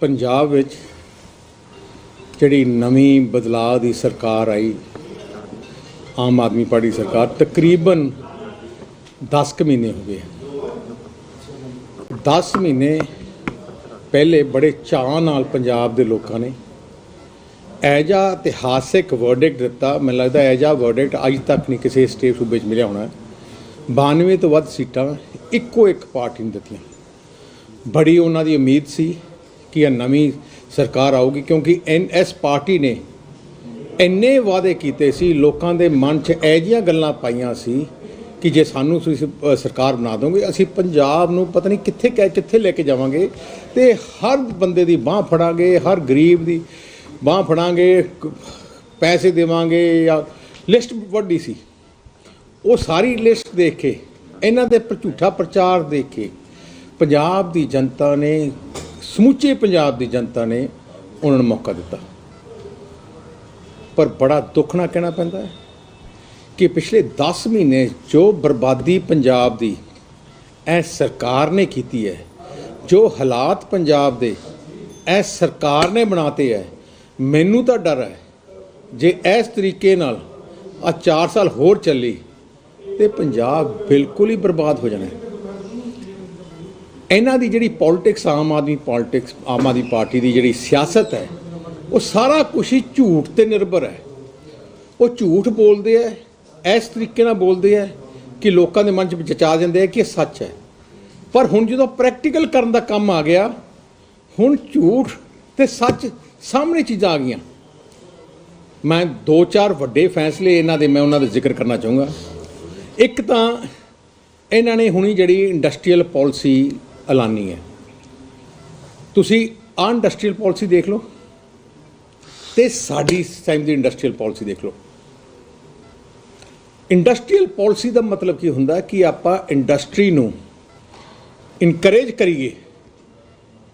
ਪੰਜਾਬ ਵਿੱਚ ਜਿਹੜੀ ਨਵੀਂ ਬਦਲਾਅ ਦੀ ਸਰਕਾਰ ਆਈ, ਆਮ ਆਦਮੀ ਪਾਰਟੀ ਸਰਕਾਰ, ਤਕਰੀਬਨ 10 ਕੁ ਮਹੀਨੇ ਹੋ ਗਏ। 10 ਮਹੀਨੇ ਪਹਿਲੇ ਬੜੇ ਚਾਅ ਨਾਲ ਪੰਜਾਬ ਦੇ ਲੋਕਾਂ ਨੇ ਐਜਾ ਇਤਿਹਾਸਿਕ ਵਰਡਿਕਟ ਦਿੱਤਾ। ਮੈਨੂੰ ਲੱਗਦਾ ਐਜਾ ਵਰਡਿਕਟ ਅੱਜ ਤੱਕ ਨਹੀਂ ਕਿਸੇ ਸਟੇਟ ਸੂਬੇ 'ਚ ਮਿਲਿਆ ਹੋਣਾ। 92 ਤੋਂ ਵੱਧ ਸੀਟਾਂ ਇੱਕੋ ਇੱਕ ਪਾਰਟੀ ਨੂੰ ਦਿੱਤੀਆਂ। ਬੜੀ ਉਹਨਾਂ ਦੀ ਉਮੀਦ ਸੀ ਕਿ ਇਹ ਨਵੀਂ ਸਰਕਾਰ ਆਊਗੀ? ਕਿਉਂਕਿ ਐਨ ਐਸ ਪਾਰਟੀ ਨੇ ਇੰਨੇ ਵਾਅਦੇ ਕੀਤੇ ਸੀ, ਲੋਕਾਂ ਦੇ ਮਨ 'ਚ ਇਹ ਜਿਹੀਆਂ ਗੱਲਾਂ ਪਾਈਆਂ ਸੀ ਕਿ ਜੇ ਸਾਨੂੰ ਤੁਸੀਂ ਸਰਕਾਰ ਬਣਾ ਦੋਗੇ, ਅਸੀਂ ਪੰਜਾਬ ਨੂੰ ਪਤਾ ਨਹੀਂ ਕਿੱਥੇ ਕਹਿ, ਕਿੱਥੇ ਲੈ ਕੇ ਜਾਵਾਂਗੇ ਤੇ ਹਰ ਬੰਦੇ ਦੀ ਬਾਹ ਫੜਾਂਗੇ, ਹਰ ਗਰੀਬ ਦੀ ਬਾਹ ਫੜਾਂਗੇ ਪੈਸੇ ਦੇਵਾਂਗੇ ਜਾਂ ਲਿਸਟ ਵੱਡੀ ਸੀ। ਉਹ ਸਾਰੀ ਲਿਸਟ ਦੇਖ ਕੇ, ਇਹਨਾਂ ਦੇ ਝੂਠਾ ਪ੍ਰਚਾਰ ਦੇਖ ਕੇ ਪੰਜਾਬ ਦੀ ਜਨਤਾ ਨੇ ਸਮੁੱਚੇ ਪੰਜਾਬ ਦੀ ਜਨਤਾ ਨੇ ਉਹਨਾਂ ਨੂੰ ਮੌਕਾ ਦਿੱਤਾ। ਪਰ ਬੜਾ ਦੁੱਖ ਨਾਲ ਕਹਿਣਾ ਪੈਂਦਾ ਹੈ ਕਿ ਪਿਛਲੇ 10 ਮਹੀਨੇ ਜੋ ਬਰਬਾਦੀ ਪੰਜਾਬ ਦੀ ਇਹ ਸਰਕਾਰ ਨੇ ਕੀਤੀ ਹੈ, ਜੋ ਹਾਲਾਤ ਪੰਜਾਬ ਦੇ ਇਹ ਸਰਕਾਰ ਨੇ ਬਣਾਤੇ ਹੈ, ਮੈਨੂੰ ਤਾਂ ਡਰ ਹੈ ਜੇ ਇਸ ਤਰੀਕੇ ਨਾਲ ਆ 4 ਸਾਲ ਹੋਰ ਚੱਲੀ ਤੇ ਪੰਜਾਬ ਬਿਲਕੁਲ ਹੀ ਬਰਬਾਦ ਹੋ ਜਾਣਾ ਇਹਨਾਂ ਦੀ ਜਿਹੜੀ politics Aam Aadmi politics Aam Aadmi party ਦੀ ਜਿਹੜੀ ਸਿਆਸਤ ਹੈ, ਉਹ ਸਾਰਾ ਕੁਝ ਹੀ ਝੂਠ ਤੇ ਨਿਰਭਰ ਹੈ। ਉਹ ਝੂਠ ਬੋਲਦੇ ਆ ਇਸ ਤਰੀਕੇ ਨਾਲ ਬੋਲਦੇ ਆ ਕਿ ਲੋਕਾਂ ਦੇ ਮਨ 'ਚ ਜਚਾ ਦਿੰਦੇ ਆ ਕਿ ਇਹ ਸੱਚ ਹੈ। ਪਰ ਹੁਣ ਜਦੋਂ ਪ੍ਰੈਕਟੀਕਲ ਕਰਨ ਦਾ ਕੰਮ ਆ ਗਿਆ, ਹੁਣ ਝੂਠ ਤੇ ਸੱਚ ਸਾਹਮਣੇ ਚੀਜ਼ਾਂ ਆ ਗਈਆਂ। ਮੈਂ ਦੋ ਚਾਰ ਵੱਡੇ ਫੈਸਲੇ ਇਹਨਾਂ ਦੇ, ਮੈਂ ਉਹਨਾਂ ਦਾ ਜ਼ਿਕਰ ਕਰਨਾ ਚਾਹੂੰਗਾ। ਇੱਕ ਤਾਂ ਇਹਨਾਂ ਨੇ ਹੁਣੀ ਜਿਹੜੀ ਇੰਡਸਟਰੀਅਲ ਪਾਲਿਸੀ ਐਲਾਨੀ ਹੈ। ਤੁਸੀਂ ਆ ਇੰਡਸਟਰੀਅਲ ਪਾਲਿਸੀ ਦੇਖ ਲਓ ਤੇ ਸਾਡੀ ਇਸ ਟਾਈਮ ਦੀ ਇੰਡਸਟਰੀਅਲ ਪਾਲਿਸੀ ਦੇਖ ਲਓ। ਇੰਡਸਟਰੀਅਲ ਪਾਲਿਸੀ ਦਾ ਮਤਲਬ ਕੀ ਹੁੰਦਾ ਕਿ ਆਪਾਂ ਇੰਡਸਟਰੀ ਨੂੰ ਇਨਕਰੇਜ ਕਰੀਏ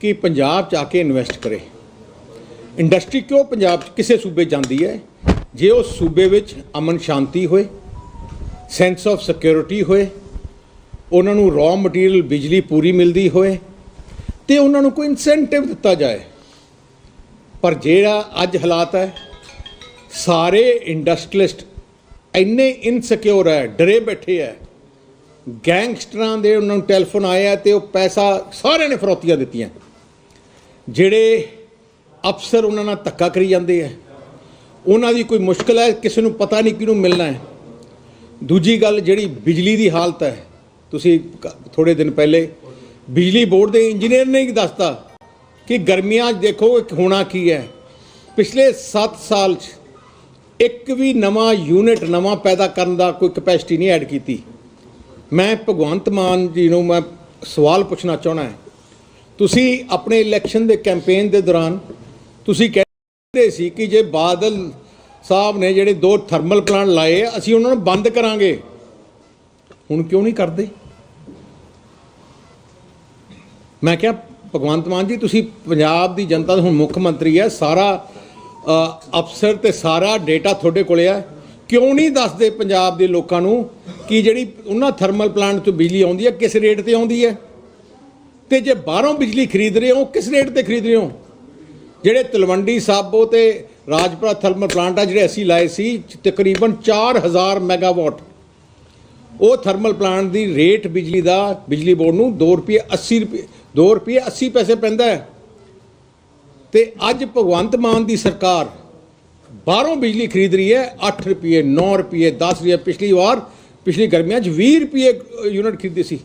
ਕਿ ਪੰਜਾਬ ਚ ਆ ਕੇ ਇਨਵੈਸਟ ਕਰੇ। ਇੰਡਸਟਰੀ ਕਿਉਂ ਪੰਜਾਬ ਚ ਕਿਸੇ ਸੂਬੇ ਜਾਂਦੀ ਹੈ? ਜੇ ਉਹ ਸੂਬੇ ਵਿੱਚ ਅਮਨ ਸ਼ਾਂਤੀ ਹੋਏ ਸੈਂਸ ਆਫ ਸਿਕਿਉਰਿਟੀ ਹੋਏ ਉਹਨਾਂ ਨੂੰ ਰॉ ਮਟੀਰੀਅਲ ਬਿਜਲੀ ਪੂਰੀ ਮਿਲਦੀ ਹੋਏ ਤੇ ਉਹਨਾਂ ਨੂੰ ਕੋਈ ਇਨਸੈਂਟਿਵ ਦਿੱਤਾ ਜਾਏ। ਪਰ ਜਿਹੜਾ ਅੱਜ ਹਾਲਾਤ ਹੈ, ਸਾਰੇ ਇੰਡਸਟਰੀਲਿਸਟ ਇੰਨੇ ਇਨਸਿਕਿਉਰ ਹੈ, ਡਰੇ ਬੈਠੇ ਹੈ। ਗੈਂਗਸਟਰਾਂ ਦੇ ਉਹਨਾਂ ਨੂੰ ਟੈਲੀਫੋਨ ਆਇਆ ਤੇ ਉਹ ਪੈਸਾ ਸਾਰਿਆਂ ਨੇ ਫਰੋਤੀਆਂ ਦਿੱਤੀਆਂ। ਜਿਹੜੇ ਅਫਸਰ ਉਹਨਾਂ ਨਾਲ ਧੱਕਾ ਕਰੀ ਜਾਂਦੇ ਹੈ, ਉਹਨਾਂ ਦੀ ਕੋਈ ਮੁਸ਼ਕਲ ਹੈ, ਕਿਸੇ ਨੂੰ ਪਤਾ ਨਹੀਂ ਕਿਹਨੂੰ ਮਿਲਣਾ ਹੈ। ਦੂਜੀ ਗੱਲ, ਜਿਹੜੀ ਬਿਜਲੀ ਦੀ ਹਾਲਤ ਹੈ ਤੁਸੀਂ ਥੋੜੇ ਦਿਨ ਪਹਿਲੇ ਬਿਜਲੀ ਬੋਰਡ ਦੇ ਇੰਜੀਨੀਅਰ ਨੇ ਹੀ ਦੱਸਤਾ ਕਿ ਗਰਮੀਆਂ ਦੇਖੋ ਹੋਣਾ ਕੀ ਹੈ। ਪਿਛਲੇ 7 ਸਾਲ 'ਚ ਇੱਕ ਵੀ ਨਵਾਂ ਯੂਨਿਟ, ਨਵਾਂ ਪੈਦਾ ਕਰਨ ਦਾ ਕੋਈ ਕਪੈਸਿਟੀ ਨਹੀਂ ਐਡ ਕੀਤੀ। ਮੈਂ ਭਗਵੰਤ ਮਾਨ ਜੀ ਨੂੰ ਮੈਂ ਸਵਾਲ ਪੁੱਛਣਾ ਚਾਹਣਾ ਹੈ। ਤੁਸੀਂ ਆਪਣੇ ਇਲੈਕਸ਼ਨ ਦੇ ਕੈਂਪੇਨ ਦੇ ਦੌਰਾਨ ਤੁਸੀਂ ਕਹਿੰਦੇ ਸੀ ਕਿ ਜੇ ਬਾਦਲ ਸਾਹਿਬ ਨੇ ਜਿਹੜੇ ਦੋ ਥਰਮਲ ਪਲਾਂਟ ਲਾਏ ਅਸੀਂ ਉਹਨਾਂ ਨੂੰ ਬੰਦ ਕਰਾਂਗੇ। ਹੁਣ ਕਿਉਂ ਨਹੀਂ ਕਰਦੇ? ਮੈਂ ਕਿਹਾ, ਭਗਵੰਤ ਮਾਨ ਜੀ, ਤੁਸੀਂ ਪੰਜਾਬ ਦੀ ਜਨਤਾ ਦੇ ਹੁਣ ਮੁੱਖ ਮੰਤਰੀ ਹੈ, ਸਾਰਾ ਅਫਸਰ ਤੇ ਸਾਰਾ ਡੇਟਾ ਤੁਹਾਡੇ ਕੋਲੇ ਆ ਕਿਉਂ ਨਹੀਂ ਦੱਸਦੇ ਪੰਜਾਬ ਦੇ ਲੋਕਾਂ ਨੂੰ ਕਿ ਜਿਹੜੀ ਉਹਨਾਂ ਥਰਮਲ ਪਲਾਂਟ ਤੋਂ ਬਿਜਲੀ ਆਉਂਦੀ ਹੈ, ਕਿਸ ਰੇਟ ਤੇ ਆਉਂਦੀ ਹੈ? ਤੇ ਜੇ ਬਾਹਰੋਂ ਬਿਜਲੀ ਖਰੀਦ ਰਹੇ ਹੋ, ਕਿਸ ਰੇਟ ਤੇ ਖਰੀਦ ਰਹੇ ਹੋ? ਜਿਹੜੇ ਤਲਵੰਡੀ ਸਾਬੋ ਤੇ ਰਾਜਪੁਰਾ ਥਰਮਲ ਪਲਾਂਟ ਆ, ਜਿਹੜੇ ਅਸੀਂ ਲਾਏ ਸੀ, ਤਕਰੀਬਨ 4000 ਮੈਗਾਵਾਟ। ਉਹ ਥਰਮਲ ਪਲਾਂਟ ਦੀ ਰੇਟ ਬਿਜਲੀ ਦਾ, ਬਿਜਲੀ ਬੋਰਡ ਨੂੰ 2 ਰੁਪਏ 80 ਰੁਪਏ 2 ਰੁਪਏ 80 ਪੈਸੇ ਪੈਂਦਾ ਹੈ। ਤੇ ਅੱਜ ਭਗਵੰਤ ਮਾਨ ਦੀ ਸਰਕਾਰ ਬਾਹਰੋਂ ਬਿਜਲੀ ਖਰੀਦ ਰਹੀ ਹੈ 8 ਰੁਪਏ 9 ਰੁਪਏ 10 ਰੁਪਏ। ਪਿਛਲੀ ਵਾਰ ਪਿਛਲੀ ਗਰਮੀਆਂ 'ਚ 20 ਰੁਪਏ ਯੂਨਿਟ ਖਰੀਦੀ ਸੀ।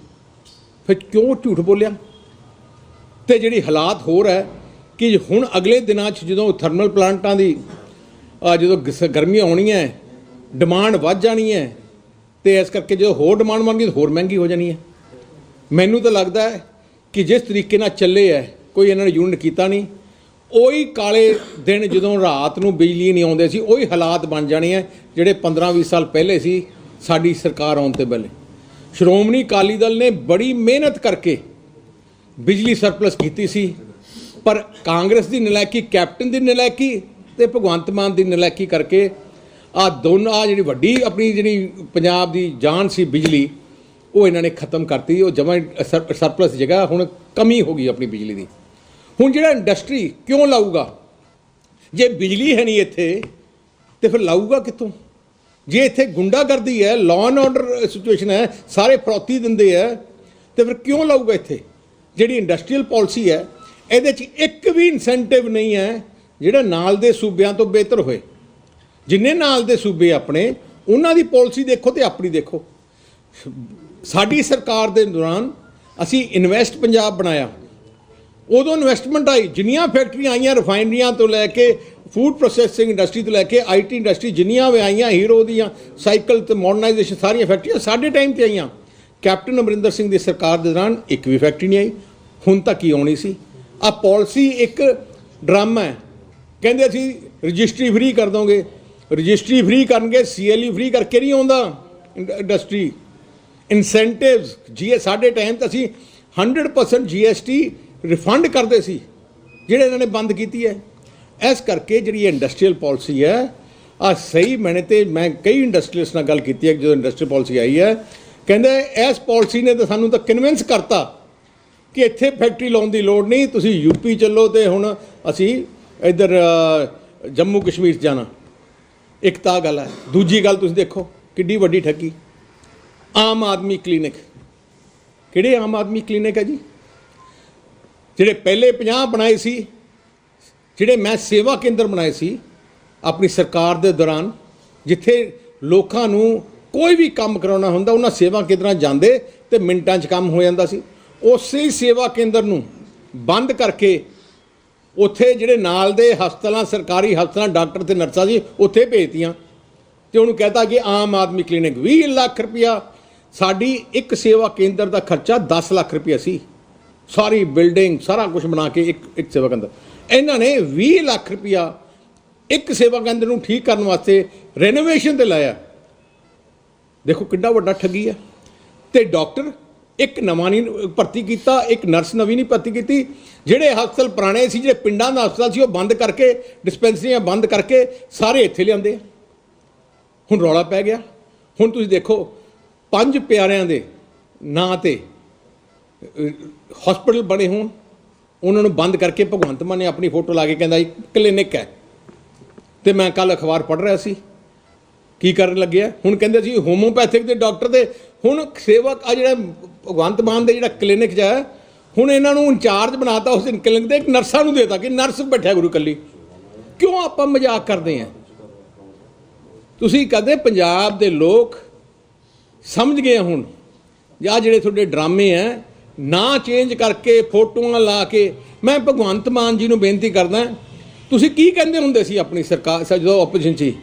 ਫਿਰ ਕਿਉਂ ਝੂਠ ਬੋਲਿਆ? ਤੇ ਜਿਹੜੀ ਹਾਲਾਤ ਹੋਰ ਹੈ ਕਿ ਹੁਣ ਅਗਲੇ ਦਿਨਾਂ 'ਚ ਜਦੋਂ ਥਰਮਲ ਪਲਾਂਟਾਂ ਦੀ ਜਦੋਂ ਗਸ- ਗਰਮੀਆਂ ਆਉਣੀਆਂ ਹੈ, ਡਿਮਾਂਡ ਵੱਧ ਜਾਣੀ ਹੈ ਤੇ ਇਸ ਕਰਕੇ ਜਦੋਂ ਹੋਰ ਡਿਮਾਂਡ ਬਣ ਗਈ ਤਾਂ ਹੋਰ ਮਹਿੰਗੀ ਹੋ ਜਾਣੀ ਹੈ। ਮੈਨੂੰ ਤਾਂ ਲੱਗਦਾ ਹੈ ਕਿ ਜਿਸ ਤਰੀਕੇ ਨਾਲ ਚੱਲੇ ਹੈ ਕੋਈ ਇਹਨਾਂ ਨੇ ਯੂਨਿਟ ਕੀਤਾ ਨਹੀਂ। ਉਹੀ ਕਾਲੇ ਦਿਨ ਜਦੋਂ ਰਾਤ ਨੂੰ ਬਿਜਲੀ ਨਹੀਂ ਆਉਂਦੇ ਸੀ, ਉਹੀ ਹਾਲਾਤ ਬਣ ਜਾਣੇ ਹੈ ਜਿਹੜੇ 15-20 ਸਾਲ ਪਹਿਲੇ ਸੀ, ਸਾਡੀ ਸਰਕਾਰ ਆਉਣ ਤੇ ਪਹਿਲੇ। ਸ਼੍ਰੋਮਣੀ ਅਕਾਲੀ ਦਲ ਨੇ ਬੜੀ ਮਿਹਨਤ ਕਰਕੇ ਬਿਜਲੀ ਸਰਪਲਸ ਕੀਤੀ ਸੀ, ਪਰ ਕਾਂਗਰਸ ਦੀ ਨਲਾਇਕੀ, ਕੈਪਟਨ ਦੀ ਨਲਾਇਕੀ ਤੇ ਭਗਵੰਤ ਮਾਨ ਦੀ ਨਲਾਇਕੀ ਕਰਕੇ ਆ ਦੋਨਾਂ, ਆਹ ਜਿਹੜੀ ਵੱਡੀ ਆਪਣੀ ਜਿਹੜੀ ਪੰਜਾਬ ਦੀ ਜਾਨ ਸੀ ਬਿਜਲੀ ਉਹ ਇਹਨਾਂ ਨੇ ਖਤਮ ਕਰਤੀ, ਉਹ ਜਮਾ ਸਰਪਲਸ ਜਗ੍ਹਾ, ਹੁਣ ਕਮੀ ਹੋ ਗਈ ਆਪਣੀ ਬਿਜਲੀ ਦੀ। ਹੁਣ ਜਿਹੜਾ ਇੰਡਸਟਰੀ ਕਿਉਂ ਲਾਊਗਾ? ਜੇ ਬਿਜਲੀ ਹੈ ਨਹੀਂ ਇੱਥੇ, ਤੇ ਫਿਰ ਲਾਊਗਾ ਕਿੱਥੋਂ? ਜੇ ਇੱਥੇ ਗੁੰਡਾਗਰਦੀ ਹੈ ਲਾਅ ਐਂਡ ਆਰਡਰ ਸਿਚੁਏਸ਼ਨ ਹੈ, ਸਾਰੇ ਫਰੌਤੀ ਦਿੰਦੇ ਆ ਤੇ ਫਿਰ ਕਿਉਂ ਲਾਊਗਾ ਇੱਥੇ? ਜਿਹੜੀ ਇੰਡਸਟਰੀਅਲ ਪਾਲਿਸੀ ਹੈ, ਇਹਦੇ 'ਚ ਇੱਕ ਵੀ ਇਨਸੈਂਟਿਵ ਨਹੀਂ ਹੈ ਜਿਹੜਾ ਨਾਲ ਦੇ ਸੂਬਿਆਂ ਤੋਂ ਬਿਹਤਰ ਹੋਏ। ਜਿੰਨੇ ਨਾਲ ਦੇ ਸੂਬੇ ਆਪਣੇ, ਉਹਨਾਂ ਦੀ ਪਾਲਿਸੀ ਦੇਖੋ ਤੇ ਆਪਣੀ ਦੇਖੋ। ਸਾਡੀ ਸਰਕਾਰ ਦੇ ਦੌਰਾਨ ਅਸੀਂ ਇਨਵੈਸਟ ਪੰਜਾਬ ਬਣਾਇਆ। ਉਦੋਂ ਇਨਵੈਸਟਮੈਂਟ ਆਈ, ਜਿੰਨੀਆਂ ਫੈਕਟਰੀਆਂ ਆਈਆਂ ਰਿਫਾਈਨਰੀਆਂ ਤੋਂ ਲੈ ਕੇ ਫੂਡ ਪ੍ਰੋਸੈਸਿੰਗ ਇੰਡਸਟਰੀ ਤੋਂ ਲੈ ਕੇ ਆਈਟੀ ਇੰਡਸਟਰੀ ਜਿੰਨੀਆਂ ਵੀ ਆਈਆਂ ਹੀਰੋ ਦੀਆਂ ਸਾਈਕਲ ਤੇ ਮਾਡਰਨਾਈਜੇਸ਼ਨ ਸਾਰੀਆਂ ਫੈਕਟਰੀਆਂ ਸਾਡੇ ਟਾਈਮ ਤੇ ਆਈਆਂ। ਕੈਪਟਨ ਅਮਰਿੰਦਰ ਸਿੰਘ ਦੀ ਸਰਕਾਰ ਦੇ ਦੌਰਾਨ ਇੱਕ ਵੀ ਫੈਕਟਰੀ ਨਹੀਂ ਆਈ। ਹੁਣ ਤੱਕ ਹੀ ਆਉਣੀ ਸੀ। ਆ ਪਾਲਿਸੀ ਇੱਕ ਡਰਾਮਾ ਹੈ। ਕਹਿੰਦੇ ਅਸੀਂ ਰਜਿਸਟਰੀ ਫ੍ਰੀ ਕਰ ਦੋਗੇ। ਰਜਿਸਟਰੀ ਫ੍ਰੀ ਕਰਨਗੇ ਸੀਐਲਈ ਫ੍ਰੀ ਕਰਕੇ ਨਹੀਂ ਆਉਂਦਾ। ਇੰਡਸਟਰੀ ਇਨਸੈਂਟਿਵਸ ਜੀ ਸਾਡੇ ਟਾਈਮ ਤੇ ਅਸੀਂ 100% ਜੀਐਸਟੀ ਰਿਫੰਡ ਕਰਦੇ ਸੀ, ਜਿਹੜੇ ਇਹਨਾਂ ਨੇ ਬੰਦ ਕੀਤੀ ਹੈ। ਇਸ ਕਰਕੇ ਜਿਹੜੀ ਇੰਡਸਟਰੀਅਲ ਪਾਲਿਸੀ ਹੈ ਆ ਸਹੀ ਮੈਨੇ ਤੇ ਮੈਂ ਕਈ ਇੰਡਸਟਰੀਅਲਿਸਟ ਨਾਲ ਗੱਲ ਕੀਤੀ ਹੈ, ਜਦੋਂ ਇੰਡਸਟਰੀਅਲ ਪਾਲਿਸੀ ਆਈ ਹੈ, ਕਹਿੰਦੇ ਇਸ ਪਾਲਿਸੀ ਨੇ ਤਾਂ ਸਾਨੂੰ ਤਾਂ ਕਨਵਿੰਸ ਕਰਤਾ ਕਿ ਇੱਥੇ ਫੈਕਟਰੀ ਲਾਉਣ ਦੀ ਲੋੜ ਨਹੀਂ, ਤੁਸੀਂ ਯੂਪੀ ਚੱਲੋ ਤੇ ਹੁਣ ਅਸੀਂ ਇੱਧਰ ਜੰਮੂ ਕਸ਼ਮੀਰ 'ਚ ਜਾਣਾ। ਇੱਕ ਤਾਂ ਗੱਲ ਹੈ। ਦੂਜੀ ਗੱਲ ਤੁਸੀਂ ਦੇਖੋ, ਕਿੱਡੀ ਵੱਡੀ ਠੱਗੀ। ਆਮ ਆਦਮੀ ਕਲੀਨਿਕ। ਕਿਹੜੇ ਆਮ ਆਦਮੀ ਕਲੀਨਿਕ ਹੈ ਜੀ? ਜਿਹੜੇ ਪਹਿਲੇ 50 ਬਣਾਏ ਸੀ, ਜਿਹੜੇ ਮੈਂ ਸੇਵਾ ਕੇਂਦਰ ਬਣਾਏ ਸੀ, ਆਪਣੀ ਸਰਕਾਰ ਦੇ ਦੌਰਾਨ, ਜਿੱਥੇ ਲੋਕਾਂ ਨੂੰ ਕੋਈ ਵੀ ਕੰਮ ਕਰਾਉਣਾ ਹੁੰਦਾ, ਉਹਨਾਂ ਸੇਵਾ ਕੇਂਦਰਾਂ ਜਾਂਦੇ ਤੇ ਮਿੰਟਾਂ 'ਚ ਕੰਮ ਹੋ ਜਾਂਦਾ ਸੀ। ਉਸੇ ਹੀ ਸੇਵਾ ਕੇਂਦਰ ਨੂੰ ਬੰਦ ਕਰਕੇ ਉੱਥੇ ਜਿਹੜੇ ਨਾਲ ਦੇ ਹਸਪਤਾਲਾਂ, ਸਰਕਾਰੀ ਹਸਪਤਾਲਾਂ, ਡਾਕਟਰ ਤੇ ਨਰਸਾਂ ਸੀ ਉੱਥੇ ਭੇਜਤੀਆਂ। ਤੇ ਉਹਨੂੰ ਕਹਤਾ ਕਿ ਆਮ ਆਦਮੀ ਕਲੀਨਿਕ 20 ਲੱਖ ਰੁਪਇਆ ਸਾਡੀ ਇੱਕ ਸੇਵਾ ਕੇਂਦਰ ਦਾ ਖਰਚਾ 10 ਲੱਖ ਰੁਪਇਆ ਸੀ। ਸਾਰੀ ਬਿਲਡਿੰਗ, ਸਾਰਾ ਕੁਝ ਬਣਾ ਕੇ ਇੱਕ ਇੱਕ ਸੇਵਾ ਕੇਂਦਰ। ਇਹਨਾਂ ਨੇ 20 ਲੱਖ ਰੁਪਇਆ ਇੱਕ ਸੇਵਾ ਕੇਂਦਰ ਨੂੰ ਠੀਕ ਕਰਨ ਵਾਸਤੇ ਰੈਨੋਵੇਸ਼ਨ ਤੇ ਲਾਇਆ। ਦੇਖੋ ਕਿੰਨਾ ਵੱਡਾ ਠੱਗੀ ਹੈ। ਤੇ ਡਾਕਟਰ ਇੱਕ ਨਵਾਂ ਨਹੀਂ ਭਰਤੀ ਕੀਤਾ, ਇੱਕ ਨਰਸ ਨਵੀਂ ਨਹੀਂ ਭਰਤੀ ਕੀਤੀ। ਜਿਹੜੇ ਹਸਪਤਾਲ ਪੁਰਾਣੇ ਸੀ, ਜਿਹੜੇ ਪਿੰਡਾਂ ਦਾ ਹਸਪਤਾਲ ਸੀ, ਉਹ ਬੰਦ ਕਰਕੇ ਡਿਸਪੈਂਸਰੀਆਂ ਬੰਦ ਕਰਕੇ ਸਾਰੇ ਇੱਥੇ ਲਿਆਂਦੇ ਹੁਣ ਰੌਲਾ ਪੈ ਗਿਆ। ਹੁਣ ਤੁਸੀਂ ਦੇਖੋ ਪੰਜ ਪਿਆਰਿਆਂ ਦੇ ਨਾਂ ਤੇ ਹਸਪੀਟਲ ਬਣੇ ਹੋਣ। ਉਹਨਾਂ ਨੂੰ ਬੰਦ ਕਰਕੇ ਭਗਵੰਤ ਮਾਨ ਨੇ ਆਪਣੀ ਫੋਟੋ ਲਾ ਕੇ ਕਹਿੰਦਾ ਇੱਕ ਕਲੀਨਿਕ ਹੈ। ਤੇ ਮੈਂ ਕੱਲ ਅਖਬਾਰ ਪੜ੍ਹ ਰਿਹਾ ਸੀ। ਕੀ ਕਰਨ ਲੱਗਿਆ? ਹੁਣ ਕਹਿੰਦੇ ਸੀ ਹੋਮੋਪੈਥਿਕ ਦੇ ਡਾਕਟਰ ਦੇ, ਹੁਣ ਸੇਵਕ ਆ ਜਿਹੜਾ ਭਗਵੰਤ ਮਾਨ ਦੇ ਜਿਹੜਾ ਕਲੀਨਿਕ 'ਚ ਹੈ, ਹੁਣ ਇਹਨਾਂ ਨੂੰ ਇੰਚਾਰਜ ਬਣਾਤਾ, ਉਸ ਦਿਨ ਕਲੀਨਿਕ ਦੇ ਇੱਕ ਨਰਸਾਂ ਨੂੰ ਦੇਤਾ ਕਿ ਨਰਸ ਬੈਠਿਆ ਗੁਰੂ ਕੱਲੀ ਕਿਉਂ ਆਪਾਂ ਮਜ਼ਾਕ ਕਰਦੇ ਆਂ ਤੁਸੀਂ ਕਦੇ ਪੰਜਾਬ ਦੇ ਲੋਕ ਸਮਝ ਗਏ ਹੁਣ। ਜਾਂ ਜਿਹੜੇ ਤੁਹਾਡੇ ਡਰਾਮੇ ਆ ਨਾ ਚੇਂਜ ਕਰਕੇ ਫੋਟੋਆਂ ਲਾ ਕੇ ਮੈਂ ਭਗਵੰਤ ਮਾਨ ਜੀ ਨੂੰ ਬੇਨਤੀ ਕਰਦਾ, ਤੁਸੀਂ ਕੀ ਕਹਿੰਦੇ ਹੁੰਦੇ ਸੀ ਆਪਣੀ ਸਰਕਾਰ ਜਦੋਂ ਆਪੋਜੀਸ਼ਨ ਸੀ?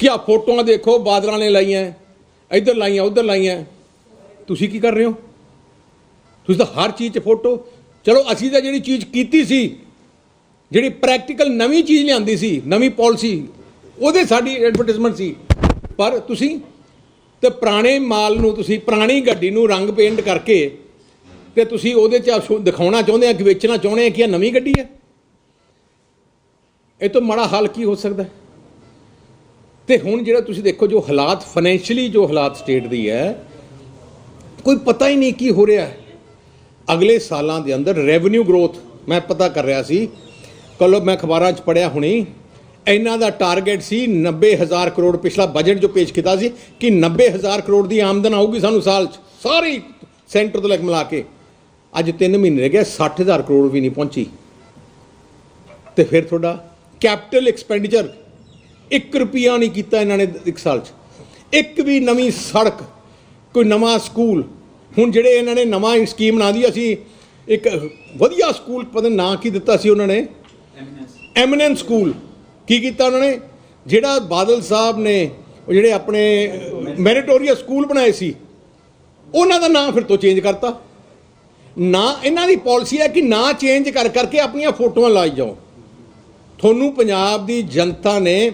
ਕਿ ਆ ਫੋਟੋਆਂ ਦੇਖੋ, ਬਾਦਲਾਂ ਨੇ ਲਾਈਆਂ, ਇੱਧਰ ਲਾਈਆਂ, ਉੱਧਰ ਲਾਈਆਂ। ਤੁਸੀਂ ਕੀ ਕਰ ਰਹੇ ਹੋ? ਤੁਸੀਂ ਤਾਂ ਹਰ ਚੀਜ਼ 'ਚ ਫੋਟੋ। ਚਲੋ, ਅਸੀਂ ਤਾਂ ਜਿਹੜੀ ਚੀਜ਼ ਕੀਤੀ ਸੀ, ਜਿਹੜੀ ਪ੍ਰੈਕਟੀਕਲ ਨਵੀਂ ਚੀਜ਼ ਲਿਆਂਦੀ ਸੀ, ਨਵੀਂ ਪਾਲਿਸੀ ਉਹਦੇ ਸਾਡੀ ਐਡਵਰਟਾਈਜ਼ਮੈਂਟ ਸੀ। ਪਰ ਤੁਸੀਂ ਤੇ ਪੁਰਾਣੇ ਮਾਲ ਨੂੰ ਤੁਸੀਂ, ਪੁਰਾਣੀ ਗੱਡੀ ਨੂੰ ਰੰਗ ਪੇਂਟ ਕਰਕੇ ਤੇ ਤੁਸੀਂ ਉਹਦੇ 'ਚ ਦਿਖਾਉਣਾ ਚਾਹੁੰਦੇ ਆ ਕਿ ਵੇਚਣਾ ਚਾਹੁੰਦੇ ਆ ਕਿ ਇਹ ਨਵੀਂ ਗੱਡੀ ਹੈ? ਇਹ ਤੋਂ ਮਾੜਾ ਹਾਲ ਕੀ ਹੋ ਸਕਦਾ ਹੈ? ਤੇ ਹੁਣ ਜਿਹੜਾ ਤੁਸੀਂ ਦੇਖੋ ਜੋ ਹਾਲਾਤ ਫਾਈਨੈਂਸ਼ੀਅਲੀ ਜੋ ਹਾਲਾਤ ਸਟੇਟ ਦੀ ਹੈ, ਕੋਈ ਪਤਾ ਹੀ ਨਹੀਂ ਕੀ ਹੋ ਰਿਹਾ ਹੈ। ਅਗਲੇ ਸਾਲਾਂ ਦੇ ਅੰਦਰ ਰੈਵਨਿਊ ਗਰੋਥ ਮੈਂ ਪਤਾ ਕਰ ਰਿਹਾ ਸੀ। ਕੱਲ੍ਹ ਮੈਂ ਅਖਬਾਰਾਂ 'ਚ ਪੜਿਆ ਹੁਣੀ ਇਹਨਾਂ ਦਾ ਟਾਰਗੇਟ ਸੀ 90000 ਕਰੋੜ ਪਿਛਲਾ ਬਜਟ ਜੋ ਪੇਸ਼ ਕੀਤਾ ਸੀ ਕਿ 90000 ਕਰੋੜ ਦੀ ਆਮਦਨ ਆਊਗੀ ਸਾਨੂੰ ਸਾਲ 'ਚ ਸਾਰੀ ਸੈਂਟਰ ਤੋਂ ਲੈ ਕੇ ਮਿਲਾ ਕੇ। ਅੱਜ 3 ਮਹੀਨੇ ਰਹਿ ਗਏ 60000 ਕਰੋੜ ਵੀ ਨਹੀਂ ਪਹੁੰਚੀ। ਤੇ ਫਿਰ ਤੁਹਾਡਾ ਕੈਪੀਟਲ ਐਕਸਪੈਂਡੀਚਰ 1 ਰੁਪਿਆ ਨਹੀਂ ਕੀਤਾ ਇਹਨਾਂ ਨੇ ਇੱਕ ਸਾਲ 'ਚ। ਇੱਕ ਵੀ ਨਵੀਂ ਸੜਕ ਕੋਈ ਨਵਾਂ ਸਕੂਲ ਹੁਣ ਜਿਹੜੇ ਇਹਨਾਂ ਨੇ ਨਵਾਂ ਸਕੀਮ ਬਣਾ ਦੀ ਅਸੀਂ ਇੱਕ ਵਧੀਆ ਸਕੂਲ ਪਤਾ ਨੀ ਨਾਂ ਕੀ ਦਿੱਤਾ ਸੀ ਉਹਨਾਂ ਨੇ। Eminence school. ਕੀ ਕੀਤਾ ਉਹਨਾਂ ਨੇ? ਜਿਹੜਾ ਬਾਦਲ ਸਾਹਿਬ ਨੇ ਉਹ ਜਿਹੜੇ ਆਪਣੇ ਮੈਰੀਟੋਰੀਅਸ ਸਕੂਲ ਬਣਾਏ ਸੀ, ਉਹਨਾਂ ਦਾ ਨਾਮ ਫਿਰ ਤੋਂ ਚੇਂਜ ਕਰਤਾ। ਨਾ ਇਹਨਾਂ ਦੀ ਪਾਲਿਸੀ ਹੈ ਕਿ ਨਾ ਚੇਂਜ ਕਰ ਕਰਕੇ ਆਪਣੀਆਂ ਫੋਟੋਆਂ ਲਾਈ ਜਾਓ। ਤੁਹਾਨੂੰ ਪੰਜਾਬ ਦੀ ਜਨਤਾ ਨੇ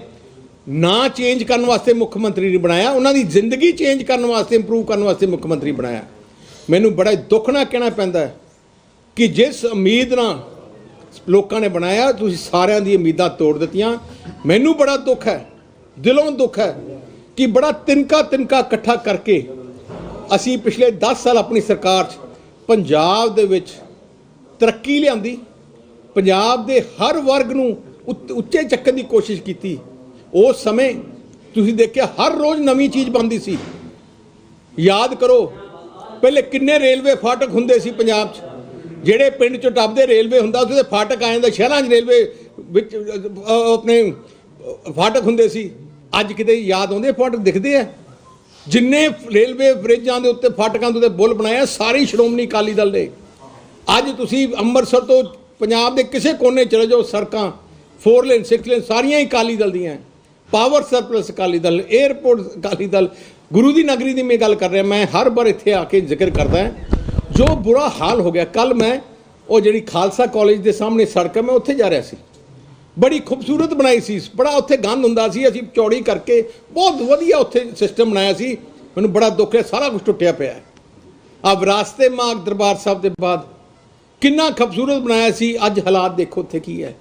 ਨਾ ਚੇਂਜ ਕਰਨ ਵਾਸਤੇ ਮੁੱਖ ਮੰਤਰੀ ਨਹੀਂ ਬਣਾਇਆ, ਉਹਨਾਂ ਦੀ ਜ਼ਿੰਦਗੀ ਚੇਂਜ ਕਰਨ ਵਾਸਤੇ ਇੰਪਰੂਵ ਕਰਨ ਵਾਸਤੇ ਮੁੱਖ ਮੰਤਰੀ ਬਣਾਇਆ। ਮੈਨੂੰ ਬੜਾ ਦੁੱਖ ਨਾਲ ਕਹਿਣਾ ਪੈਂਦਾ ਕਿ ਜਿਸ ਉਮੀਦ ਨਾਲ ਲੋਕਾਂ ਨੇ ਬਣਾਇਆ, ਤੁਸੀਂ ਸਾਰਿਆਂ ਦੀ ਉਮੀਦਾਂ ਤੋੜ ਦਿੱਤੀਆਂ। ਮੈਨੂੰ ਬੜਾ ਦੁੱਖ ਹੈ, ਦਿਲੋਂ ਦੁੱਖ ਹੈ ਕਿ ਬੜਾ ਤਿਨਕਾ ਤਿਨਕਾ ਇਕੱਠਾ ਕਰਕੇ ਅਸੀਂ ਪਿਛਲੇ 10 ਸਾਲ ਆਪਣੀ ਸਰਕਾਰ 'ਚ ਪੰਜਾਬ ਦੇ ਵਿੱਚ ਤਰੱਕੀ ਲਿਆਂਦੀ, ਪੰਜਾਬ ਦੇ ਹਰ ਵਰਗ ਨੂੰ ਉੱਚੇ ਚੱਕਣ ਦੀ ਕੋਸ਼ਿਸ਼ ਕੀਤੀ। ਉਸ ਸਮੇਂ ਤੁਸੀਂ ਦੇਖਿਆ ਹਰ ਰੋਜ਼ ਨਵੀਂ ਚੀਜ਼ ਬਣਦੀ ਸੀ। ਯਾਦ ਕਰੋ, ਪਹਿਲੇ ਕਿੰਨੇ ਰੇਲਵੇ ਫਾਟਕ ਹੁੰਦੇ ਸੀ ਪੰਜਾਬ 'ਚ। ਜਿਹੜੇ ਪਿੰਡ 'ਚੋਂ ਟੱਪਦੇ ਰੇਲਵੇ ਹੁੰਦਾ, ਉੱਥੇ ਦੇ ਫਾਟਕ ਆ ਜਾਂਦਾ, ਸ਼ਹਿਰਾਂ 'ਚ ਰੇਲਵੇ ਵਿੱਚ ਆਪਣੇ ਫਾਟਕ ਹੁੰਦੇ ਸੀ। ਅੱਜ ਕਿਤੇ ਯਾਦ ਆਉਂਦੇ ਫਾਟਕ ਦਿਖਦੇ ਆ? ਜਿੰਨੇ ਰੇਲਵੇ ਬ੍ਰਿਜਾਂ ਦੇ ਉੱਤੇ, ਫਾਟਕਾਂ ਦੇ ਉੱਤੇ ਬੁੱਲ ਬਣਾਏ ਆ, ਸਾਰੇ ਸ਼੍ਰੋਮਣੀ ਅਕਾਲੀ ਦਲ ਦੇ। ਅੱਜ ਤੁਸੀਂ ਅੰਮ੍ਰਿਤਸਰ ਤੋਂ ਪੰਜਾਬ ਦੇ ਕਿਸੇ ਕੋਨੇ ਚਲੇ ਜਾਓ, ਸੜਕਾਂ 4 ਲੇਨ 6 ਲੇਨ ਸਾਰੀਆਂ ਹੀ ਅਕਾਲੀ ਦਲ ਦੀਆਂ। Power surplus Akali Dal airport Akali Dal. ਗੁਰੂ ਦੀ ਨਗਰੀ ਦੀ ਮੈਂ ਗੱਲ ਕਰ ਰਿਹਾ, ਮੈਂ ਹਰ ਵਾਰ ਇੱਥੇ ਆ ਕੇ ਜ਼ਿਕਰ ਕਰਦਾ। ਹਾਂ ਜੋ ਬੁਰਾ ਹਾਲ ਹੋ ਗਿਆ ਕੱਲ ਮੈਂ ਉਹ ਜਿਹੜੀ ਖਾਲਸਾ ਕਾਲਜ ਦੇ ਸਾਹਮਣੇ ਸੜਕ ਹੈ, ਮੈਂ ਉੱਥੇ ਜਾ ਰਿਹਾ ਸੀ। ਬੜੀ ਖੂਬਸੂਰਤ ਬਣਾਈ ਸੀ। ਬੜਾ ਉੱਥੇ ਗੰਦ ਹੁੰਦਾ ਸੀ, ਅਸੀਂ ਚੌੜੀ ਕਰਕੇ ਬਹੁਤ ਵਧੀਆ ਉੱਥੇ ਸਿਸਟਮ ਬਣਾਇਆ ਸੀ। ਮੈਨੂੰ ਬੜਾ ਦੁੱਖ ਹੈ ਸਾਰਾ ਕੁਝ ਟੁੱਟਿਆ ਪਿਆ ਹੈ। ਆ ਵਿਰਾਸਤੇ ਮਾਗ ਦਰਬਾਰ ਸਾਹਿਬ ਦੇ ਬਾਅਦ ਕਿੰਨਾ ਖੂਬਸੂਰਤ ਬਣਾਇਆ ਸੀ, ਅੱਜ ਹਾਲਾਤ ਦੇਖੋ ਉੱਥੇ ਕੀ ਹੈ।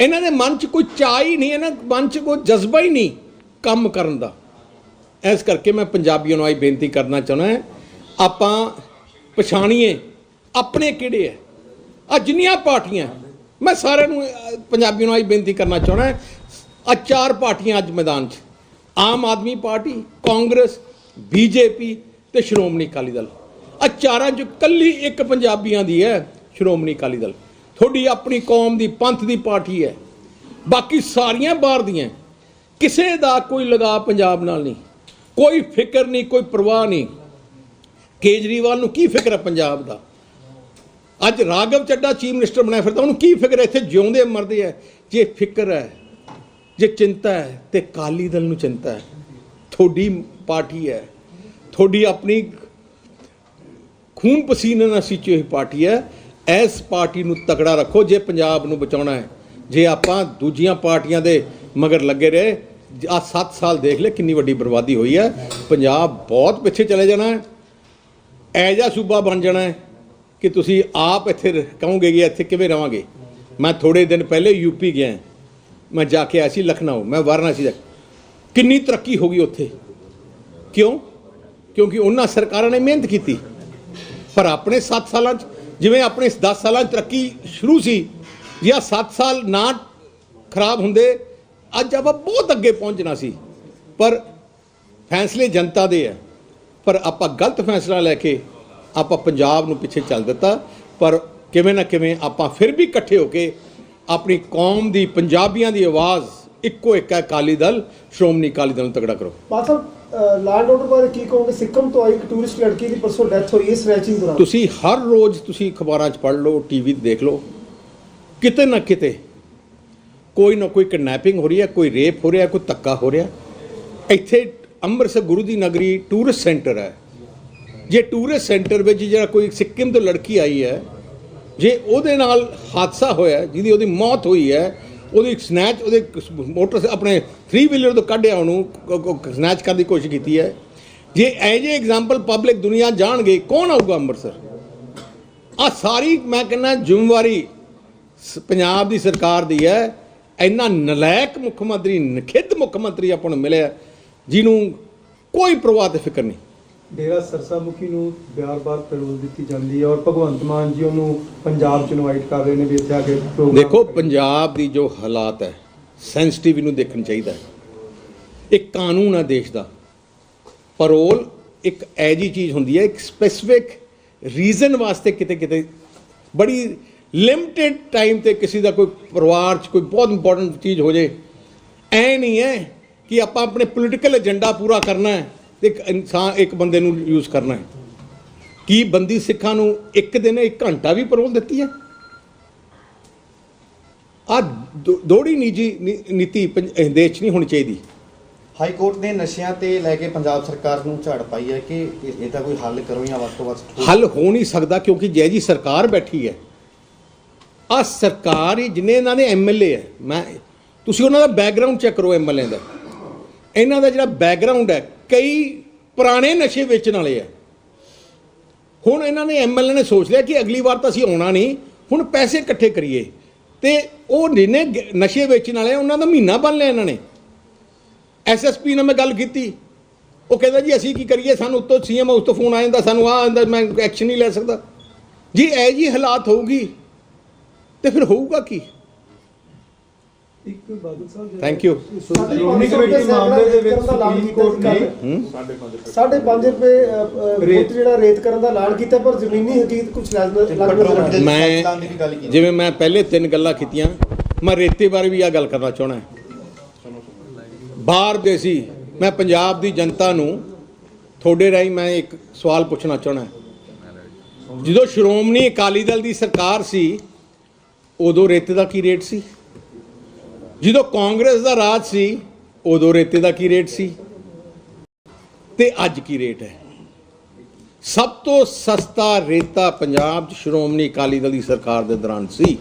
ਇਹਨਾਂ ਦੇ ਮਨ 'ਚ ਕੋਈ ਚਾਹ ਹੀ ਨਹੀਂ, ਇਹਨਾਂ ਮਨ 'ਚ ਕੋਈ ਜਜ਼ਬਾ ਹੀ ਨਹੀਂ ਕੰਮ ਕਰਨ ਦਾ। ਇਸ ਕਰਕੇ ਮੈਂ ਪੰਜਾਬੀਆਂ ਨੂੰ ਆਈ ਬੇਨਤੀ ਕਰਨਾ ਚਾਹੁੰਦਾ ਆਪਾਂ ਪਛਾਣੀਏ ਆਪਣੇ ਕਿਹੜੇ ਹੈ ਆ ਜਿੰਨੀਆਂ ਪਾਰਟੀਆਂ ਮੈਂ ਸਾਰਿਆਂ ਨੂੰ ਅਹ, ਪੰਜਾਬੀਆਂ ਨੂੰ ਆਈ ਬੇਨਤੀ ਕਰਨਾ ਚਾਹੁੰਦਾ ਆ ਚਾਰ ਪਾਰਟੀਆਂ ਅੱਜ ਮੈਦਾਨ 'ਚ। ਆਮ ਆਦਮੀ ਪਾਰਟੀ ਕਾਂਗਰਸ ਬੀਜੇਪੀ ਤੇ ਸ਼੍ਰੋਮਣੀ ਅਕਾਲੀ ਦਲ। ਆ ਚਾਰਾਂ 'ਚ ਕੱਲੀ ਇੱਕ ਪੰਜਾਬੀਆਂ ਦੀ ਹੈ ਸ਼੍ਰੋਮਣੀ ਅਕਾਲੀ ਦਲ। ਤੁਹਾਡੀ ਆਪਣੀ ਕੌਮ ਦੀ ਪੰਥ ਦੀ ਪਾਰਟੀ ਹੈ ਬਾਕੀ ਸਾਰੀਆਂ ਬਾਹਰ ਦੀਆਂ ਕਿਸੇ ਦਾ ਕੋਈ ਲਗਾਅ ਪੰਜਾਬ ਨਾਲ ਨਹੀਂ। ਕੋਈ ਫਿਕਰ ਨਹੀਂ ਕੋਈ ਪਰਵਾਹ ਨਹੀਂ। ਕੇਜਰੀਵਾਲ ਨੂੰ ਕੀ ਫਿਕਰ ਹੈ ਪੰਜਾਬ ਦਾ? ਅੱਜ ਰਾਘਵ ਚੱਡਾ ਚੀਫ ਮਿਨਿਸਟਰ ਬਣਾਇਆ ਫਿਰਦਾ, ਉਹਨੂੰ ਕੀ ਫਿਕਰ ਹੈ ਇੱਥੇ ਜਿਉਂਦੇ ਮਰਦੇ ਹੈ ਜੇ ਫਿਕਰ ਹੈ ਜੇ ਚਿੰਤਾ ਹੈ ਤੇ ਕਾਲੀ ਦਲ ਨੂੰ ਚਿੰਤਾ ਹੈ ਤੁਹਾਡੀ ਪਾਰਟੀ ਹੈ ਤੁਹਾਡੀ ਆਪਣੀ ਖੂਨ ਪਸੀਨੇ ਨਾਲ ਸੀਚੀ ਹੋਈ ਪਾਰਟੀ ਹੈ ਇਸ ਪਾਰਟੀ ਨੂੰ ਤਕੜਾ ਰੱਖੋ, ਜੇ ਪੰਜਾਬ ਨੂੰ ਬਚਾਉਣਾ ਹੈ। ਜੇ ਆਪਾਂ ਦੂਜੀਆਂ ਪਾਰਟੀਆਂ ਦੇ ਮਗਰ ਲੱਗੇ ਰਹੇ ਆ 7 ਸਾਲ ਦੇਖ ਲੈ ਕਿੰਨੀ ਵੱਡੀ ਬਰਬਾਦੀ ਹੋਈ ਹੈ ਪੰਜਾਬ ਬਹੁਤ ਪਿੱਛੇ ਚਲੇ ਜਾਣਾ ਹੈ। ਐਜਾ ਸੂਬਾ ਬਣ ਜਾਣਾ ਹੈ ਕਿ ਤੁਸੀਂ ਆਪ ਇੱਥੇ ਕਹੋਗੇ ਕਿ ਇੱਥੇ ਕਿਵੇਂ ਰਵਾਂਗੇ? ਮੈਂ ਥੋੜੇ ਦਿਨ ਪਹਿਲੇ ਯੂਪੀ ਗਿਆ ਮੈਂ ਜਾ ਕੇ ਆਇਆ ਸੀ ਲਖਨਊ, ਮੈਂ ਵਾਰਾਣਸੀ ਜਾ ਕਿੰਨੀ ਤਰੱਕੀ ਹੋ ਗਈ ਉੱਥੇ? ਕਿਉਂ? ਕਿਉਂਕਿ ਉਹਨਾਂ ਸਰਕਾਰਾਂ ਨੇ ਮਿਹਨਤ ਕੀਤੀ। ਪਰ ਆਪਣੇ 7 ਸਾਲਾਂ 'ਚ ਜਿਵੇਂ ਆਪਣੇ 10 ਸਾਲਾਂ 'ਚ ਤਰੱਕੀ ਸ਼ੁਰੂ ਸੀ, ਜਾਂ ਆ 7 ਸਾਲ ਨਾ ਖਰਾਬ ਹੁੰਦੇ, ਅੱਜ ਆਪਾਂ ਬਹੁਤ ਅੱਗੇ ਪਹੁੰਚਣਾ ਸੀ। ਪਰ ਫੈਸਲੇ ਜਨਤਾ ਦੇ ਹੈ ਪਰ ਆਪਾਂ ਗਲਤ ਫੈਸਲਾ ਲੈ ਕੇ ਆਪਾਂ ਪੰਜਾਬ ਨੂੰ ਪਿੱਛੇ ਚੱਲ ਦਿੱਤਾ ਪਰ ਕਿਵੇਂ ਨਾ ਕਿਵੇਂ ਆਪਾਂ ਫਿਰ ਵੀ ਇਕੱਠੇ ਹੋ ਕੇ ਆਪਣੀ ਕੌਮ ਦੀ ਪੰਜਾਬੀਆਂ ਦੀ ਆਵਾਜ਼ ਇੱਕੋ ਇੱਕ ਹੈ ਅਕਾਲੀ ਦਲ ਸ਼੍ਰੋਮਣੀ ਅਕਾਲੀ ਦਲ ਨੂੰ ਤਗੜਾ ਕਰੋ। ਬਾਦ ਸਾਹਿਬ ਲੈਂਡ ਆਰਡਰ ਬਾਰੇ ਕੀ ਕਹੋਗੇ? ਸਿੱਕਮ ਤੋਂ ਆਈ ਇੱਕ ਟੂਰਿਸਟ ਲੜਕੀ ਦੀ ਪਰਸੋਂ ਡੈਥ ਹੋਈ ਹੈ ਸਨੈਚਿੰਗ ਦੌਰਾਨ। ਤੁਸੀਂ ਹਰ ਰੋਜ਼ ਤੁਸੀਂ ਅਖਬਾਰਾਂ 'ਚ ਪੜ੍ਹ ਲਓ ਟੀਵੀ ਤੇ ਦੇਖ ਲਓ ਕਿਤੇ ਨਾ ਕਿਤੇ ਕੋਈ ਨਾ ਕੋਈ ਕਿਡਨੈਪਿੰਗ ਹੋ ਰਹੀ ਹੈ ਕੋਈ ਰੇਪ ਹੋ ਰਿਹਾ ਕੋਈ ਧੱਕਾ ਹੋ ਰਿਹਾ। ਇੱਥੇ ਅੰਮ੍ਰਿਤਸਰ ਗੁਰੂ ਦੀ ਨਗਰੀ ਟੂਰਿਸਟ ਸੈਂਟਰ ਹੈ। ਜੇ ਟੂਰਿਸਟ ਸੈਂਟਰ ਵਿੱਚ ਜਿਹੜਾ ਕੋਈ ਸਿੱਕਿਮ ਤੋਂ ਲੜਕੀ ਆਈ ਹੈ, ਜੇ ਉਹਦੇ ਨਾਲ ਹਾਦਸਾ ਹੋਇਆ, ਜਿਹਦੀ ਉਹਦੀ ਮੌਤ ਹੋਈ ਹੈ, ਉਹਦੀ ਸਨੈਚ ਉਹਦੇ ਮੋਟਰ ਆਪਣੇ 3 ਵੀਲਰ ਤੋਂ ਕੱਢਿਆ ਉਹਨੂੰ ਸਨੈਚ ਕਰਨ ਦੀ ਕੋਸ਼ਿਸ਼ ਕੀਤੀ ਹੈ। ਜੇ ਐ ਜੇ ਐਗਜ਼ਾਮਪਲ ਪਬਲਿਕ ਦੁਨੀਆ ਜਾਣਗੇ, ਕੌਣ ਆਊਗਾ ਅੰਮ੍ਰਿਤਸਰ? ਆ ਸਾਰੀ ਮੈਂ ਕਹਿੰਦਾ ਜ਼ਿੰਮੇਵਾਰੀ ਸ- ਪੰਜਾਬ ਦੀ ਸਰਕਾਰ ਦੀ ਹੈ। ਇੰਨਾ ਨਲਾਇਕ ਮੁੱਖ ਮੰਤਰੀ, ਨਖਿੱਧ ਮੁੱਖ ਮੰਤਰੀ ਆਪਾਂ ਨੂੰ ਮਿਲਿਆ। ਜਿਹਨੂੰ ਕੋਈ ਪ੍ਰਵਾਹ ਤੇ ਫਿਕਰ ਨਹੀਂ। ਡੇਰਾ ਸਰਸਾ ਮੁਖੀ ਨੂੰ ਬਿਆਰ-ਬਾਰ ਪੈਰੋਲ ਦਿੱਤੀ ਜਾਂਦੀ ਹੈ ਔਰ ਭਗਵੰਤ ਮਾਨ ਜੀ ਉਹਨੂੰ ਪੰਜਾਬ ਚ ਇਨਵਾਈਟ ਕਰ ਰਹੇ ਨੇ ਵੀ ਇੱਥੇ ਆ ਕੇ ਪ੍ਰੋਗਰਾਮ ਦੇਖੋ ਪੰਜਾਬ ਦੀ ਜੋ ਹਾਲਾਤ ਹੈ ਸੈਂਸਿਟਿਵ ਨੂੰ ਦੇਖਣਾ ਚਾਹੀਦਾ ਹੈ। ਇੱਕ ਕਾਨੂੰਨ ਹੈ ਦੇਸ਼ ਦਾ। ਪਰੋਲ ਇੱਕ ਐਜੀ ਚੀਜ਼ ਹੁੰਦੀ ਹੈ ਇੱਕ ਸਪੈਸਿਫਿਕ ਰੀਜ਼ਨ ਵਾਸਤੇ ਕਿਤੇ ਕਿਤੇ ਬੜੀ ਲਿਮਟਿਡ ਟਾਈਮ ਤੇ ਕਿਸੇ ਦਾ ਕੋਈ ਪਰਿਵਾਰ 'ਚ ਕੋਈ ਬਹੁਤ ਇੰਪੋਰਟੈਂਟ ਚੀਜ਼ ਹੋ ਜੇ। ਐ ਨਹੀਂ ਹੈ ਕਿ ਆਪਾਂ ਆਪਣੇ ਪੋਲੀਟੀਕਲ ਏਜੰਡਾ ਪੂਰਾ ਕਰਨਾ ਹੈ ਤੇ ਇੱਕ ਇਨਸਾਨ ਇੱਕ ਬੰਦੇ ਨੂੰ ਯੂਜ਼ ਕਰਨਾ ਹੈ। ਕੀ ਬੰਦੀ ਸਿੱਖਾਂ ਨੂੰ ਇੱਕ ਦਿਨ ਇੱਕ ਘੰਟਾ ਵੀ ਪਰੋਲ ਦਿੱਤੀ ਹੈ? ਆ ਦੋੜੀ ਨਿੱਜੀ ਨੀਤੀ ਦੇਸ਼ 'ਚ ਨਹੀਂ ਹੋਣੀ ਚਾਹੀਦੀ। ਹਾਈ ਕੋਰਟ ਨੇ ਨਸ਼ਿਆਂ ਤੇ ਲੈ ਕੇ ਪੰਜਾਬ ਸਰਕਾਰ ਨੂੰ ਝਾੜ ਪਾਈ ਹੈ ਕਿ ਇਹ- ਇਹਦਾ ਕੋਈ ਹੱਲ ਕਰੋ ਜਾਂ ਵੱਧ ਤੋਂ ਵੱਧ ਹੱਲ ਹੋ ਨਹੀਂ ਸਕਦਾ ਕਿਉਂਕਿ ਜੈ ਜੀ ਸਰਕਾਰ ਬੈਠੀ ਹੈ ਆ ਸਰਕਾਰ ਹੀ ਜਿੰਨੇ ਇਹਨਾਂ ਦੇ ਐਮਐਲਏ ਹੈ। ਮੈਂ ਤੁਸੀਂ ਉਹਨਾਂ ਦਾ ਬੈਕਗ੍ਰਾਉਂਡ ਚੈੱਕ ਕਰੋ ਐਮਐਲਏ ਦਾ। ਇਹਨਾਂ ਦਾ ਜਿਹੜਾ ਬੈਕਗ੍ਰਾਉਂਡ ਹੈ ਕਈ ਪੁਰਾਣੇ ਨਸ਼ੇ ਵੇਚਣ ਵਾਲੇ ਆ। ਹੁਣ ਇਹਨਾਂ ਨੇ ਐਮਐਲਏ ਨੇ ਸੋਚ ਲਿਆ ਕਿ ਅਗਲੀ ਵਾਰ ਤਾਂ ਅਸੀਂ ਆਉਣਾ ਨਹੀਂ ਹੁਣ ਪੈਸੇ ਇਕੱਠੇ ਕਰੀਏ। ਤੇ ਉਹ ਜਿਹਨੇ ਨਸ਼ੇ ਵੇਚਣ ਵਾਲੇ ਆ, ਉਹਨਾਂ ਦਾ ਮਹੀਨਾ ਬੰਨ ਲਿਆ ਇਹਨਾਂ ਨੇ। ਐਸਐਸਪੀ ਨਾਲ ਮੈਂ ਗੱਲ ਕੀਤੀ। ਉਹ ਕਹਿੰਦਾ ਜੀ ਅਸੀਂ ਕੀ ਕਰੀਏ? ਸਾਨੂੰ ਉੱਤੋਂ ਸੀਐਮ ਉਸ ਤੋਂ ਫੋਨ ਆ ਜਾਂਦਾ ਸਾਨੂੰ ਆ ਆਂਦਾ ਮੈਂ ਐਕਸ਼ਨ ਨਹੀਂ ਲੈ ਸਕਦਾ। ਜੀ ਇਹ ਜੀ ਹਾਲਾਤ ਹੋਊਗੀ ਤੇ ਫਿਰ ਹੋਊਗਾ ਕੀ? ਇੱਕ Badal Sahib thank you Shiromani committee ਮਾਮਲੇ ਦੇ ਵਿੱਚ ਸੁਪਰੀਮ ਕੋਰਟ ਨੇ ਸਾਢੇ 5 ਰੁਪਏ। ਫੁੱਟ ਜਿਹੜਾ ਰੇਤ ਕਰਨ ਦਾ ਐਲਾਨ ਕੀਤਾ ਪਰ ਜ਼ਮੀਨੀ ਹਕੀਕਤ ਕੁਝ ਡੀਜ਼ਲ ਮੈਂ ਟੈਕਸਾਂ ਦੀ ਵੀ ਗੱਲ ਕੀਤੀ। ਜਿਵੇਂ ਮੈਂ ਪਹਿਲੇ ਤਿੰਨ ਗੱਲਾਂ ਕੀਤੀਆਂ ਮੈਂ ਰੇਤੇ ਬਾਰੇ ਵੀ ਆ ਗੱਲ ਕਰਨਾ ਚਾਹਣਾ ਬਾਹਰ ਦੇ ਸੀ। ਮੈਂ ਪੰਜਾਬ ਦੀ ਜਨਤਾ ਨੂੰ ਤੁਹਾਡੇ ਰਾਹੀਂ ਮੈਂ ਇੱਕ ਸਵਾਲ ਪੁੱਛਣਾ ਚਾਹਣਾ ਜਦੋਂ ਸ਼੍ਰੋਮਣੀ ਅਕਾਲੀ ਦਲ ਦੀ ਸਰਕਾਰ ਸੀ ਉਦੋਂ ਰੇਤੇ ਦਾ ਕੀ ਰੇਟ ਸੀ? ਜਦੋਂ ਕਾਂਗਰਸ ਦਾ ਰਾਜ ਸੀ, ਉਦੋਂ ਰੇਤੇ ਦਾ ਕੀ ਰੇਟ ਸੀ? ਤੇ ਅੱਜ ਕੀ ਰੇਟ ਹੈ? ਸਭ ਤੋਂ ਸਸਤਾ ਰੇਤਾ ਪੰਜਾਬ 'ਚ ਸ਼੍ਰੋਮਣੀ ਅਕਾਲੀ ਦਲ ਦੀ ਸਰਕਾਰ ਦੇ ਦੌਰਾਨ ਸੀ।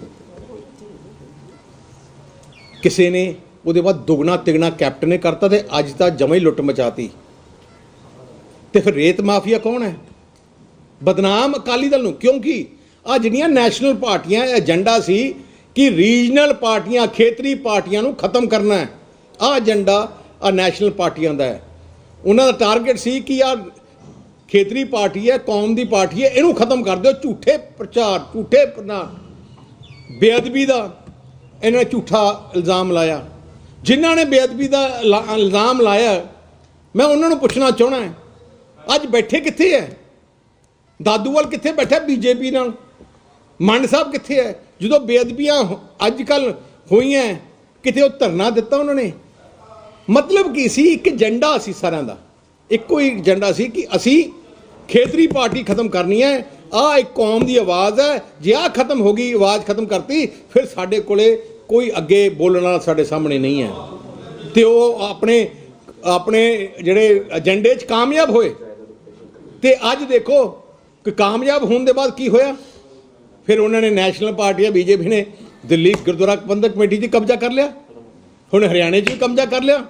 ਕਿਸੇ ਨੇ ਉਹਦੇ ਬਾਅਦ ਦੁਗਣਾ ਤਿਗਣਾ ਕੈਪਟਨ ਨੇ ਕਰਤਾ ਤੇ ਅੱਜ ਤਾਂ ਜਮਾ ਹੀ ਲੁੱਟ ਮਚਾਤੀ। ਤੇ ਫਿਰ ਰੇਤ ਮਾਫੀਆ ਕੌਣ ਹੈ? ਬਦਨਾਮ ਅਕਾਲੀ ਦਲ ਨੂੰ ਕਿਉਂਕਿ ਆ ਜਿਹੜੀਆਂ ਨੈਸ਼ਨਲ ਪਾਰਟੀਆਂ ਏਜੰਡਾ ਸੀ ਕਿ ਰੀਜਨਲ ਪਾਰਟੀਆਂ, ਖੇਤਰੀ ਪਾਰਟੀਆਂ ਨੂੰ ਖਤਮ ਕਰਨਾ ਹੈ। ਆ ਏਜੰਡਾ ਆ ਨੈਸ਼ਨਲ ਪਾਰਟੀਆਂ ਦਾ ਹੈ। ਉਹਨਾਂ ਦਾ ਟਾਰਗੇਟ ਸੀ ਕਿ ਆ ਖੇਤਰੀ ਪਾਰਟੀ ਹੈ, ਕੌਮ ਦੀ ਪਾਰਟੀ ਹੈ, ਇਹਨੂੰ ਖਤਮ ਕਰ ਦਿਓ। ਝੂਠੇ ਪ੍ਰਚਾਰ, ਝੂਠੇ ਪ੍ਰਨਾ ਬੇਅਦਬੀ ਦਾ ਇਹਨਾਂ ਨੇ ਝੂਠਾ ਇਲਜ਼ਾਮ ਲਾਇਆ। ਜਿਨ੍ਹਾਂ ਨੇ ਬੇਅਦਬੀ ਦਾ ਇਲਾ- ਇਲਜ਼ਾਮ ਲਾਇਆ, ਮੈਂ ਉਹਨਾਂ ਨੂੰ ਪੁੱਛਣਾ ਚਾਹਣਾ ਹੈ, ਅੱਜ ਬੈਠੇ ਕਿੱਥੇ ਹੈ? ਦਾਦੂਵਾਲ ਕਿੱਥੇ ਬੈਠਾ ਬੀਜੇਪੀ ਨਾਲ? ਮੰਡ ਸਾਹਿਬ ਕਿੱਥੇ ਹੈ? ਜਦੋਂ ਬੇਅਦਬੀਆਂ ਅੱਜ ਕੱਲ ਹੋਈਆਂ ਕਿਤੇ ਉਹ ਧਰਨਾ ਦਿੱਤਾ ਉਹਨਾਂ ਨੇ। ਮਤਲਬ ਕੀ ਸੀ? ਇੱਕ ਏਜੰਡਾ ਸੀ ਸਾਰਿਆਂ ਦਾ। ਇੱਕੋ ਹੀ ਏਜੰਡਾ ਸੀ ਕਿ ਅਸੀਂ ਖੇਤਰੀ ਪਾਰਟੀ ਖਤਮ ਕਰਨੀ ਹੈ। ਆ ਇੱਕ ਕੌਮ ਦੀ ਆਵਾਜ਼ ਹੈ। ਜੇ ਆ ਖਤਮ ਹੋ ਗਈ, ਆਵਾਜ਼ ਖਤਮ ਕਰਤੀ, ਫਿਰ ਸਾਡੇ ਕੋਲੇ ਕੋਈ ਅੱਗੇ ਬੋਲਣ ਵਾਲਾ ਸਾਡੇ ਸਾਹਮਣੇ ਨਹੀਂ ਹੈ। ਤੇ ਉਹ ਆਪਣੇ ਆਪਣੇ ਜਿਹੜੇ ਏਜੰਡੇ 'ਚ ਕਾਮਯਾਬ ਹੋਏ। ਤੇ ਅੱਜ ਦੇਖੋ ਕਿ ਕਾਮਯਾਬ ਹੋਣ ਦੇ ਬਾਅਦ ਕੀ ਹੋਇਆ? ਫਿਰ ਉਹਨਾਂ ਨੇ ਨੈਸ਼ਨਲ ਪਾਰਟੀ ਬੀਜੇਪੀ ਨੇ ਦਿੱਲੀ ਗੁਰਦੁਆਰਾ ਪ੍ਰਬੰਧਕ ਕਮੇਟੀ 'ਚ ਕਬਜ਼ਾ ਕਰ ਲਿਆ। ਹੁਣ ਹਰਿਆਣੇ 'ਚ ਵੀ ਕਬਜ਼ਾ ਕਰ ਲਿਆ।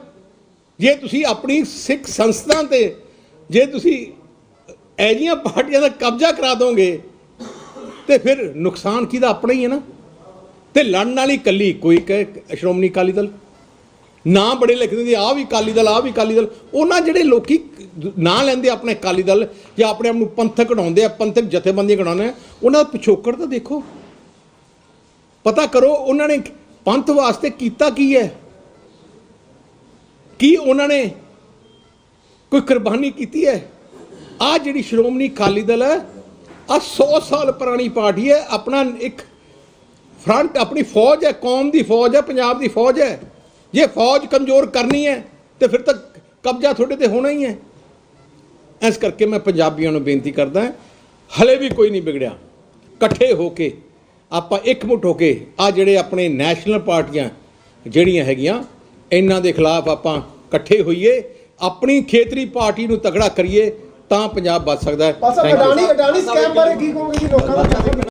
ਜੇ ਤੁਸੀਂ ਆਪਣੀ ਸਿੱਖ ਸੰਸਥਾ ਤੇ ਜੇ ਤੁਸੀਂ ਐਜੀਆਂ ਪਾਰਟੀਆਂ ਦਾ ਕਬਜ਼ਾ ਕਰਾ ਦੋਗੇ, ਤੇ ਫਿਰ ਨੁਕਸਾਨ ਕਿਹਦਾ? ਆਪਣਾ ਹੀ ਹੈ ਨਾ। ਤੇ ਲੜਨ ਵਾਲੀ ਕੱਲੀ ਕੋਈ ਕ- ਸ਼੍ਰੋਮਣੀ ਅਕਾਲੀ ਦਲ। ਨਾਂ ਬੜੇ ਲਿਖਦੇ ਦੀ ਆ ਵੀ ਅਕਾਲੀ ਦਲ ਆ ਵੀ ਅਕਾਲੀ ਦਲ। ਉਹਨਾਂ ਜਿਹੜੇ ਲੋਕੀ ਨਾਂ ਲੈਂਦੇ ਆਪਣੇ ਅਕਾਲੀ ਦਲ ਜਾਂ ਆਪਣੇ ਆਪ ਨੂੰ ਪੰਥਕ ਕਢਾਉਂਦੇ ਆ, ਪੰਥਕ ਜਥੇਬੰਦੀਆਂ ਕਢਾਉਂਦੇ ਆ, ਉਹਨਾਂ ਦਾ ਪਿਛੋਕੜ ਤਾਂ ਦੇਖੋ। ਪਤਾ ਕਰੋ, ਉਹਨਾਂ ਨੇ ਪੰਥ ਵਾਸਤੇ ਕੀਤਾ ਕੀ ਹੈ? ਕੀ ਉਹਨਾਂ ਨੇ ਕੋਈ ਕੁਰਬਾਨੀ ਕੀਤੀ ਹੈ? ਆ ਜਿਹੜੀ ਸ਼੍ਰੋਮਣੀ ਅਕਾਲੀ ਦਲ ਹੈ ਆ 100 ਸਾਲ ਪੁਰਾਣੀ ਪਾਰਟੀ ਹੈ, ਆਪਣਾ ਇੱਕ ਫਰੰਟ, ਆਪਣੀ ਫੌਜ ਹੈ, ਕੌਮ ਦੀ ਫੌਜ ਹੈ, ਪੰਜਾਬ ਦੀ ਫੌਜ ਹੈ। ਜੇ ਫੌਜ ਕਮਜ਼ੋਰ ਕਰਨੀ ਹੈ ਤੇ ਫਿਰ ਤਾਂ ਕਬਜ਼ਾ ਤੁਹਾਡੇ ਤੇ ਹੋਣਾ ਹੀ ਹੈ। ਇਸ ਕਰਕੇ ਮੈਂ ਪੰਜਾਬੀਆਂ ਨੂੰ ਬੇਨਤੀ ਕਰਦਾ ਹਲੇ ਵੀ ਕੋਈ ਨਹੀਂ ਵਿਗੜਿਆ। ਇਕੱਠੇ ਹੋ ਕੇ ਆਪਾਂ ਇਕਮੁੱਠ ਹੋ ਕੇ ਆ ਜਿਹੜੇ ਆਪਣੇ ਨੈਸ਼ਨਲ ਪਾਰਟੀਆਂ ਜਿਹੜੀਆਂ ਹੈਗੀਆਂ ਇਹਨਾਂ ਦੇ ਖਿਲਾਫ ਆਪਾਂ ਇਕੱਠੇ ਹੋਈਏ ਆਪਣੀ ਖੇਤਰੀ ਪਾਰਟੀ ਨੂੰ ਤਕੜਾ ਕਰੀਏ ਤਾਂ ਪੰਜਾਬ ਬਚ ਸਕਦਾ ਹੈ। ਪਾਸਾ. ਅਡਾਨੀ ਅਡਾਨੀ ਸਕੈਮ ਬਾਰੇ ਕੀ ਕਹੋਗੇ ਜੀ ਲੋਕਾਂ ਦਾ